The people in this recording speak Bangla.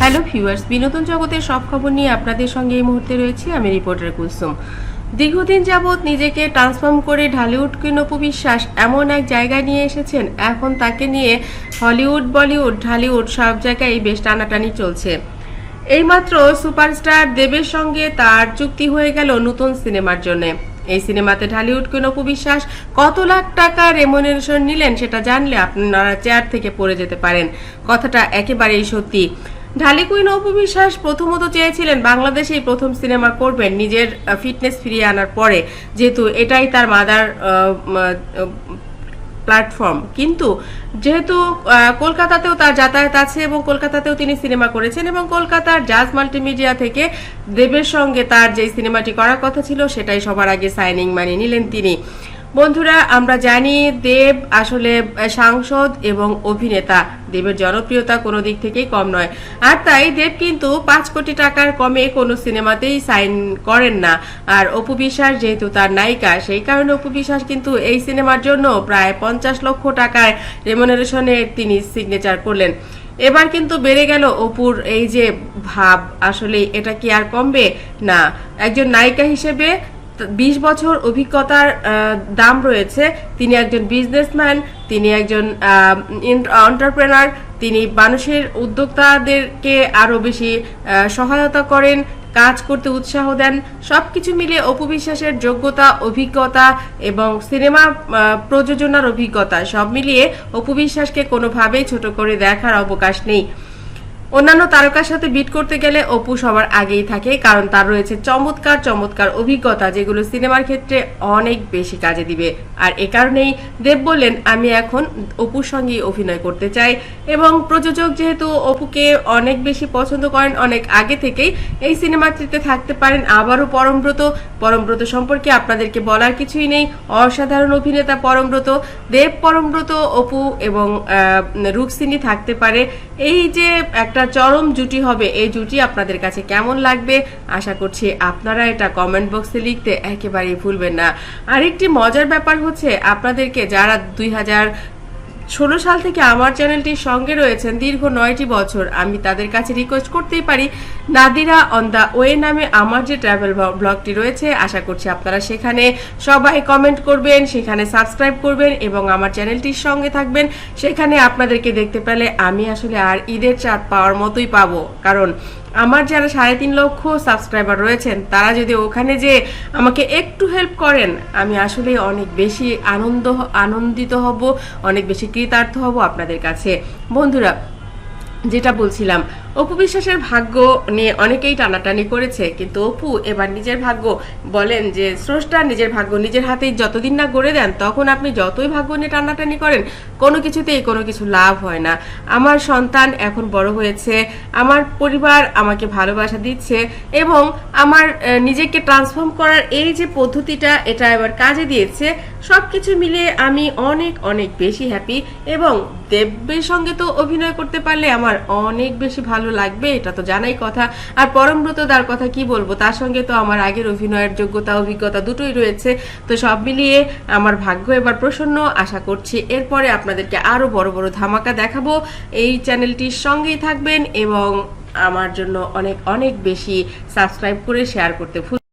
হ্যালো ভিউয়ার্স, বিনোদন জগতের সব খবর নিয়ে আপনাদের সঙ্গে এই মুহূর্তে রয়েছি আমি রিপোর্টার কুলসুম। দীর্ঘদিন যাবৎ নিজেকে ট্রান্সফর্ম করে ঢালিউড কিনপু বিশ্বাস এমন এক জায়গায় নিয়ে এসেছেন, এখন তাকে নিয়ে হলিউড বলিউড ঢালিউড সব জায়গায় বেশ টানাটানি চলছে। এইমাত্র সুপারস্টার দেবের সঙ্গে তার চুক্তি হয়ে গেল নতুন সিনেমার জন্য। এই সিনেমাতে ঢালিউড কিনপু বিশ্বাস কত লাখ টাকা রেমুনারেশন নিলেন সেটা জানলে আপনারা চেয়ার থেকে পড়ে যেতে পারেন। কথাটা একেবারেই সত্যি। ঢালি কুইন অপু বিশ্বাস প্রথমত চেয়েছিলেন বাংলাদেশেই প্রথম সিনেমা করবেন, নিজের ফিটনেস ফিরিয়ে আনার পরে। যেহেতু এটাই তার মাদার প্ল্যাটফর্ম কিন্তু যেহেতু কলকাতাতেও তার যাতায়াত আছে এবং কলকাতাতেও তিনি সিনেমা করেছেন এবং কলকাতার জাজ মাল্টিমিডিয়া থেকে দেবের সঙ্গে তার যে সিনেমাটি করার কথা ছিল, সেটাই সবার আগে সাইনিং মানিয়ে নিলেন তিনি। বন্ধুরা, আমরা জানি দেব আসলে সাংসদ এবং অভিনেতা। দেবের জনপ্রিয়তা কোনো দিক থেকেই কম নয়। আর তাই দেব কিন্তু পাঁচ কোটি টাকার কমে কোনো সিনেমাতেই সাইন করেন না। আর অপু বিশ্বাস যেহেতু তার নায়িকা, সেই কারণে অপু বিশ্বাস কিন্তু এই সিনেমার জন্য প্রায় পঞ্চাশ লক্ষ টাকার রেমুনারেশনে তিনি সিগনেচার করলেন। এবার কিন্তু বেড়ে গেল অপুর এই যে ভাব, আসলে এটা কি আর কমবে? না। একজন নায়িকা হিসেবে বিশ বছর অভিজ্ঞতার দাম রয়েছে। তিনি একজন বিজনেসম্যান তিনি একজন এন্টারপ্রেনার তিনি মানুষের উদ্যোক্তাদেরকে আরও বেশি সহায়তা করেন, কাজ করতে উৎসাহ দেন। সবকিছু মিলে অপু বিশ্বাসের যোগ্যতা, অভিজ্ঞতা এবং সিনেমা প্রযোজনার অভিজ্ঞতা সব মিলিয়ে অপু বিশ্বাসকে কোনোভাবেই ছোট করে দেখার অবকাশ নেই। অন্যান্য তারকার সাথে বিট করতে গেলে অপু সবার আগেই থাকে, কারণ তার রয়েছে চমৎকার চমৎকার অভিজ্ঞতা, যেগুলো সিনেমার ক্ষেত্রে অনেক বেশি কাজে দিবে। আর এ কারণেই দেব বললেন, আমি এখন অপুর সঙ্গেই অভিনয় করতে চাই। এবং প্রযোজক যেহেতু অপুকে অনেক বেশি পছন্দ করেন অনেক আগে থেকেই, এই সিনেমাটিতে থাকতে পারেন আবারও পরমব্রত। পরমব্রত সম্পর্কে আপনাদেরকে বলার কিছুই নেই। অসাধারণ অভিনেতা পরমব্রত। দেব পরমব্রত, অপু এবং রুকসিনী থাকতে পারে। এই যে একটা চরম জুটি হবে এই জুটি আপনাদের কাছে কেমন লাগবে? আশা করছি আপনারা এটা কমেন্ট বক্সে লিখতে একেবারেই ভুলবেন না। আরেকটি মজার ব্যাপার হচ্ছে আপনাদেরকে যারা দুই হাজার ষোলো সাল থেকে আমার চ্যানেলটির সঙ্গে রয়েছেন দীর্ঘ নয়টি বছর। আমি তাদের কাছে রিকোয়েস্ট করতেই পারি, নাদিরা অন দ্য ওয়ে নামে আমার যে ট্রাভেল ব্লগটি রয়েছে, আশা করছি আপনারা সেখানে সবাই কমেন্ট করবেন, সেখানে সাবস্ক্রাইব করবেন এবং আমার চ্যানেলটির সঙ্গে থাকবেন। সেখানে আপনাদেরকে দেখতে পেলে আমি আসলে আর ঈদের চাঁদ পাওয়ার মতোই পাবো। কারণ আমার যারা সাড়ে তিন লক্ষ সাবস্ক্রাইবার রয়েছেন, তারা যদি ওখানে যে আমাকে একটু হেল্প করেন, আমি আসলে অনেক বেশি আনন্দ, আনন্দিত হব, অনেক বেশি কৃতার্থ হব আপনাদের কাছে। বন্ধুরা, যেটা বলছিলাম অপু বিশ্বাসের ভাগ্য নিয়ে অনেকেই টানাটানি করেছে, কিন্তু অপু এবার নিজের ভাগ্য বলেন যে, স্রষ্টা নিজের ভাগ্য নিজের হাতেই যতদিন না গড়ে দেন, তখন আপনি যতই ভাগ্য নিয়ে টানাটানি করেন, কোনো কিছুতেই কোনো কিছু লাভ হয় না। আমার সন্তান এখন বড় হয়েছে, আমার পরিবার আমাকে ভালোবাসা দিচ্ছে এবং আমার নিজেকে ট্রান্সফর্ম করার এই যে পদ্ধতিটা, এটা এবার কাজে দিয়েছে। সব কিছু মিলিয়ে আমি অনেক অনেক বেশি হ্যাপি এবং দেবের সঙ্গে তো অভিনয় করতে পারলে আমার অনেক বেশি ভালো লাগবে, এটা তো জানাই কথা। আর পরমব্রত দার কথা কি বলব? তার সঙ্গে তো আমার আগের অভিনয়ের যোগ্যতা, অভিজ্ঞতা দুটোই রয়েছে। তো সব মিলিয়ে আমার ভাগ্য এবার প্রসন্ন, আশা করছি এরপরে আপনাদেরকে আরও বড় বড় ধামাকা দেখাবো। এই চ্যানেলটির সঙ্গেই থাকবেন এবং আমার জন্য অনেক অনেক বেশি সাবস্ক্রাইব করে শেয়ার করতে ভুল